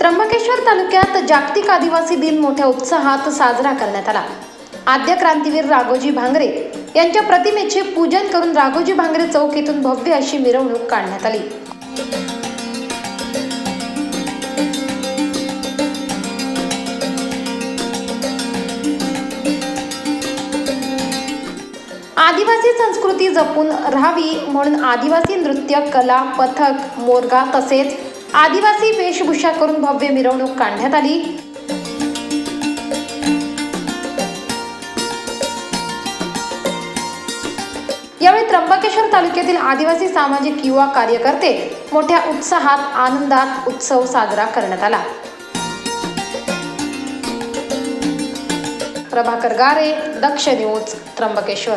त्र्यंबकेश्वर तालुक्यात जागतिक आदिवासी दिन मोठ्या उत्साहात साजरा करण्यात आला. आद्य क्रांतीवीर राघोजी भांगरे यांच्या प्रतिमेचे पूजन करून राघोजी भांगरे चौक येथून भव्य अशी मिरवणूक काढण्यात आली. आदिवासी संस्कृती जपून राहावी म्हणून आदिवासी नृत्य कला पथक मोरगा तसेच आदिवासी वेशभूषा करून भव्य मिरवणूक काढण्यात आली. यावेळी त्र्यंबकेश्वर तालुक्यातील आदिवासी सामाजिक युवा कार्यकर्ते मोठ्या उत्साहात आनंदात उत्सव साजरा करण्यात आला. प्रभाकर गारे दक्ष न्यूज त्र्यंबकेश्वर.